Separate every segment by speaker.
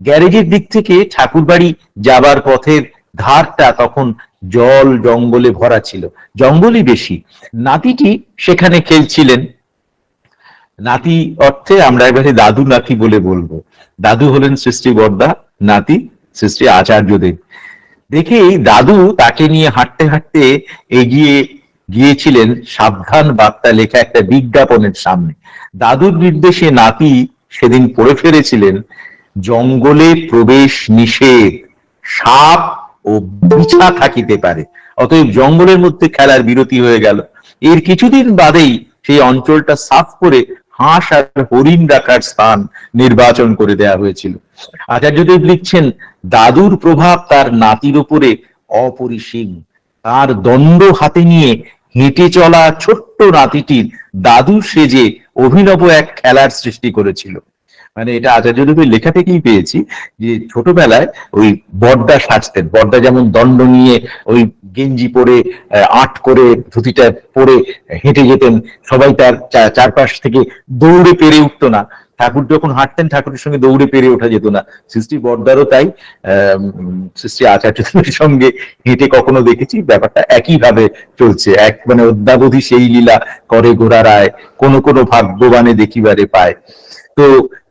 Speaker 1: গ্যারেজের দিক থেকে ঠাকুরবাড়ি যাবার পথের ধারটা তখন জল জঙ্গলে ভরা ছিল, জঙ্গলই বেশি। নাতিটি সেখানে খেলছিলেন। নাতি অর্থে আমরা এবারে দাদু নাতি বলে বলব। দাদু হলেন সৃষ্টি বর্দা, নাতি সৃষ্টি আচার্যদেব। দেখেই দাদু তাকে নিয়ে হাঁটতে হাঁটতে এগিয়ে গিয়েছিলেন সাবধান বার্তা লেখা একটা বিজ্ঞাপনের সামনে। দাদুর নির্দেশে নাতি সেদিন পড়ে ফেলেছিলেন জঙ্গলে প্রবেশ নিষেধ, সাপ ও বিছা থাকিতে পারে। অতএব জঙ্গলের মধ্যে খেলার বিরতি হয়ে গেল। এর কিছুদিন বাদেই সেই অঞ্চলটা সাফ করে হাঁস আর হরিণ রাখার স্থান নির্বাচন করে দেয়া হয়েছিল। আচার্যদেব লিখছেন, দাদুর প্রভাব তার নাতির উপরে অপরিসীম। তার দণ্ড হাতে নিয়ে হেঁটে চলা ছোট্ট নাতিটির দাদু সেজে অভিনব এক খেলার সৃষ্টি করেছিল। মানে এটা আচার্যদেবের লেখা থেকেই পেয়েছি যে ছোটবেলায় ওই বর্দা সাজতেন। বর্দা যেমন দণ্ড নিয়ে ওই গেঞ্জি পরে আট করে ধুতিটা পরে হেঁটে যেতেন, সবাই তার চারপাশ থেকে দৌড়ে পেরে উঠতো না। ঠাকুর যখন হাঁটতেন, ঠাকুরের সঙ্গে দৌড়ে পেরে ওঠা যেত না। সৃষ্টি বর্দারও তাই সৃষ্টি আচার্যদের সঙ্গে হেঁটে কখনো দেখেছি, ব্যাপারটা একইভাবে চলছে। এক মানে অদ্যাবধি সেই লীলা করে গোড়ারায় কোন কোন ভাগ্যবানে দেখিবারে পায়। তো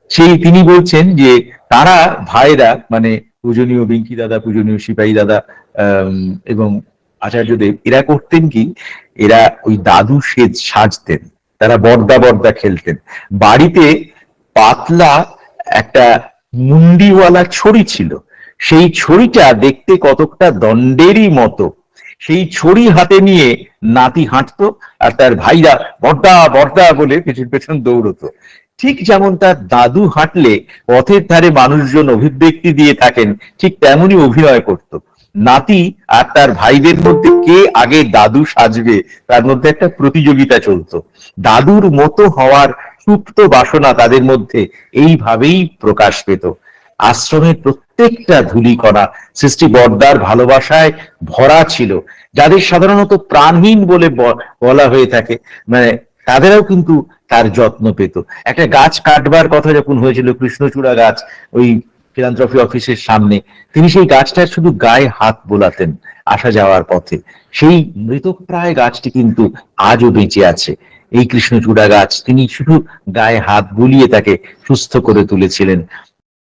Speaker 1: সেই তিনি বলছেন যে তারা ভাইরা মানে পূজনীয় বিঙ্কি দাদা, পূজনীয় সিপাহী দাদা এবং আচার্যদেব, এরা করতেন কি? এরা ওই দাদু সেজ সাজতেন, তারা বর্দা বর্দা খেলতেন। বাড়িতে পাতলা একটা মুন্ডিওয়ালা ছড়ি ছিল। সেই ছড়িটা দেখতে কতকটা দণ্ডেরই মতো। সেই ছড়ি হাতে নিয়ে নাতি হাঁটতো আর তার ভাইরা বর্দা বর্দা বলে পেছন পেছন দৌড়তো। ঠিক যেমন তার দাদু হাঁটলে পথের ধারে মানুষজন অভিব্যক্তি দিয়ে থাকেন, ঠিক তেমনই অভিনয় করত। নাতি আর তার ভাইদের মধ্যে কে আগে দাদু সাজবে, তার মধ্যে একটা প্রতিযোগিতা চলতো। দাদুর মতো হওয়ার সুপ্ত বাসনা তাদের মধ্যে এইভাবেই প্রকাশ পেত। আশ্রমের প্রত্যেকটা ধুলিকণা সৃষ্টি বর্দার ভালোবাসায় ভরা ছিল, যাদের সাধারণত প্রাণহীন বলে বলা হয়ে থাকে। মানে তাদেরও কিন্তু তার যত্ন পেত। একটা গাছ কাটবার কথা যখন হয়েছিল, কৃষ্ণচূড়া গাছ, ওই ফিলান্থ্রফি অফিসের সামনে, তিনি সেই গাছটার শুধু গায়ে হাত বোলাতেন আসা যাওয়ার পথে। সেই মৃত প্রায় গাছটি কিন্তু আজও বেঁচে আছে। এই কৃষ্ণচূড়া গাছ তিনি শুধু গায়ে হাত বুলিয়ে তাকে সুস্থ করে তুলেছিলেন।